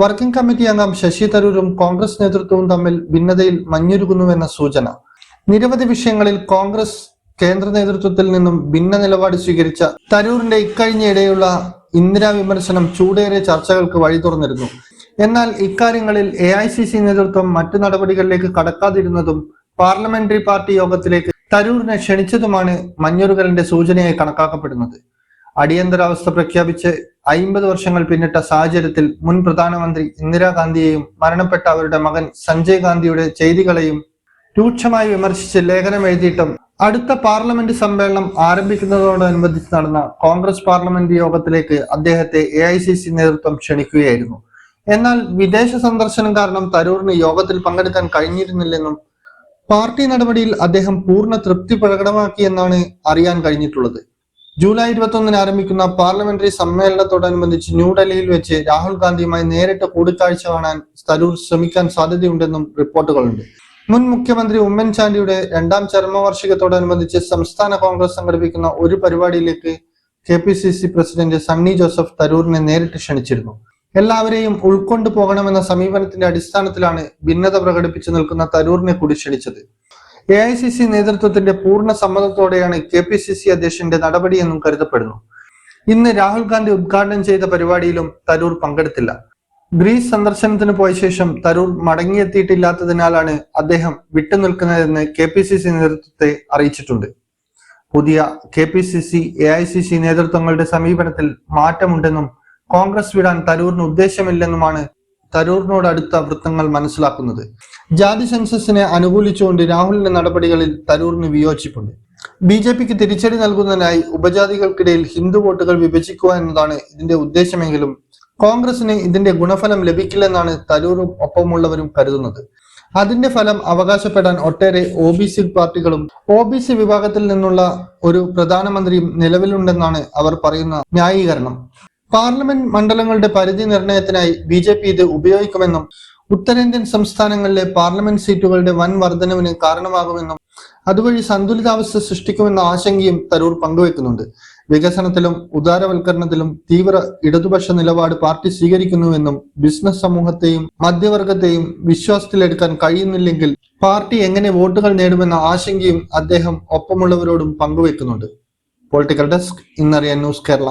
Working committee അംഗം ശശി തരൂരും കോൺഗ്രസ് നേതൃത്വവും തമ്മിൽ ഭിന്നതയിൽ മഞ്ഞുരുകുന്നുവെന്ന സൂചന. നിരവധി വിഷയങ്ങളിൽ കോൺഗ്രസ് കേന്ദ്ര നേതൃത്വത്തിൽ നിന്നും ഭിന്ന നിലപാട് സ്വീകരിച്ച തരൂരിന്റെ ഇക്കഴിഞ്ഞിടെയുള്ള ഇന്ദിരാ വിമർശനം ചൂടേറിയ ചർച്ചകൾക്ക് വഴി തുറന്നിരുന്നു. എന്നാൽ ഇക്കാര്യങ്ങളിൽ എ ഐ സി സി നേതൃത്വം മറ്റു നടപടികളിലേക്ക് കടക്കാതിരുന്നതും പാർലമെന്ററി പാർട്ടി യോഗത്തിലേക്ക് തരൂരിനെ ക്ഷണിച്ചതുമാണ് മഞ്ഞുരുകലിന്റെ സൂചനയായി കണക്കാക്കപ്പെടുന്നത്. അടിയന്തരാവസ്ഥ പ്രഖ്യാപിച്ച് അയിമ്പത് വർഷങ്ങൾ പിന്നിട്ട സാഹചര്യത്തിൽ മുൻ പ്രധാനമന്ത്രി ഇന്ദിരാഗാന്ധിയെയും മരണപ്പെട്ട അവരുടെ മകൻ സഞ്ജയ് ഗാന്ധിയുടെ ചെയ്തികളെയും രൂക്ഷമായി വിമർശിച്ച് ലേഖനം എഴുതിയിട്ടും അടുത്ത പാർലമെന്റ് സമ്മേളനം ആരംഭിക്കുന്നതോടനുബന്ധിച്ച് നടന്ന കോൺഗ്രസ് പാർലമെന്റ് യോഗത്തിലേക്ക് അദ്ദേഹത്തെ എ ഐ സി സി നേതൃത്വം ക്ഷണിക്കുകയായിരുന്നു. എന്നാൽ വിദേശ സന്ദർശനം കാരണം തരൂറിന് യോഗത്തിൽ പങ്കെടുക്കാൻ കഴിഞ്ഞിരുന്നില്ലെന്നും പാർട്ടി നടപടിയിൽ അദ്ദേഹം പൂർണ തൃപ്തി പ്രകടമാക്കിയെന്നാണ് അറിയാൻ കഴിഞ്ഞിട്ടുള്ളത്. ജൂലൈ ഇരുപത്തൊന്നിന് ആരംഭിക്കുന്ന പാർലമെന്ററി സമ്മേളനത്തോടനുബന്ധിച്ച് ന്യൂഡൽഹിയിൽ വെച്ച് രാഹുൽ ഗാന്ധിയുമായി നേരിട്ട് കൂടിക്കാഴ്ച കാണാൻ തരൂർ ശ്രമിക്കാൻ സാധ്യതയുണ്ടെന്നും റിപ്പോർട്ടുകളുണ്ട്. മുൻ മുഖ്യമന്ത്രി ഉമ്മൻചാണ്ടിയുടെ രണ്ടാം ചരമവാർഷികത്തോടനുബന്ധിച്ച് സംസ്ഥാന കോൺഗ്രസ് സംഘടിപ്പിക്കുന്ന ഒരു പരിപാടിയിലേക്ക് K P C C president Sunny Joseph തരൂരിനെ നേരിട്ട് ക്ഷണിച്ചിരുന്നു. എല്ലാവരെയും ഉൾക്കൊണ്ടു പോകണമെന്ന സമീപനത്തിന്റെ അടിസ്ഥാനത്തിലാണ് ഭിന്നത പ്രകടിപ്പിച്ചു നിൽക്കുന്ന തരൂരിനെ കൂടി ക്ഷണിച്ചത്. എ ഐ സി സി നേതൃത്വത്തിന്റെ പൂർണ സമ്മതത്തോടെയാണ് കെ പി സി സി അധ്യക്ഷന്റെ നടപടിയെന്നും കരുതപ്പെടുന്നു. ഇന്ന് രാഹുൽ ഗാന്ധി ഉദ്ഘാടനം ചെയ്ത പരിപാടിയിലും തരൂർ പങ്കെടുത്തില്ല. ഗ്രീസ് സന്ദർശനത്തിന് പോയ ശേഷം തരൂർ മടങ്ങിയെത്തിയിട്ടില്ലാത്തതിനാലാണ് അദ്ദേഹം വിട്ടുനിൽക്കുന്നതെന്ന് കെ പി സി സി നേതൃത്വത്തെ അറിയിച്ചിട്ടുണ്ട്. പുതിയ K P C C A I C C നേതൃത്വങ്ങളുടെ സമീപനത്തിൽ മാറ്റമുണ്ടെന്നും കോൺഗ്രസ് വിടാൻ തരൂറിന് ഉദ്ദേശമില്ലെന്നുമാണ് തരൂറിനോട് അടുത്ത വൃത്തങ്ങൾ മനസ്സിലാക്കുന്നത്. ജാതി സെൻസസിനെ അനുകൂലിച്ചുകൊണ്ട് രാഹുലിന്റെ നടപടികളിൽ തരൂറിന് വിയോജിപ്പുണ്ട്. ബി ജെ പിക്ക് തിരിച്ചടി നൽകുന്നതിനായി ഉപജാതികൾക്കിടയിൽ ഹിന്ദു വോട്ടുകൾ വിഭജിക്കുക എന്നതാണ് ഇതിന്റെ ഉദ്ദേശമെങ്കിലും കോൺഗ്രസിന് ഇതിന്റെ ഗുണഫലം ലഭിക്കില്ലെന്നാണ് തരൂറും ഒപ്പമുള്ളവരും കരുതുന്നത്. അതിന്റെ ഫലം അവകാശപ്പെടാൻ ഒട്ടേറെ ഒ ബി സി പാർട്ടികളും ഒ ബി സി വിഭാഗത്തിൽ നിന്നുള്ള ഒരു പ്രധാനമന്ത്രിയും നിലവിലുണ്ടെന്നാണ് അവർ പറയുന്ന ന്യായീകരണം. പാർലമെന്റ് മണ്ഡലങ്ങളുടെ പരിധി നിർണയത്തിനായി ബി ജെ പി ഇത് ഉപയോഗിക്കുമെന്നും ഉത്തരേന്ത്യൻ സംസ്ഥാനങ്ങളിലെ പാർലമെന്റ് സീറ്റുകളുടെ വൻ വർധനവിന് കാരണമാകുമെന്നും അതുവഴി സന്തുലിതാവസ്ഥ സൃഷ്ടിക്കുമെന്ന ആശങ്കയും തരൂർ പങ്കുവെക്കുന്നുണ്ട്. വികസനത്തിലും ഉദാരവൽക്കരണത്തിലും തീവ്ര ഇടതുപക്ഷ നിലപാട് പാർട്ടി സ്വീകരിക്കുന്നുവെന്നും ബിസിനസ് സമൂഹത്തെയും മധ്യവർഗത്തെയും വിശ്വാസത്തിലെടുക്കാൻ കഴിയുന്നില്ലെങ്കിൽ പാർട്ടി എങ്ങനെ വോട്ടുകൾ നേടുമെന്ന ആശങ്കയും അദ്ദേഹം ഒപ്പമുള്ളവരോടും പങ്കുവെക്കുന്നുണ്ട്. പൊളിറ്റിക്കൽ ഡെസ്ക് ഇന്നറിയാൻ ന്യൂസ് കേരള.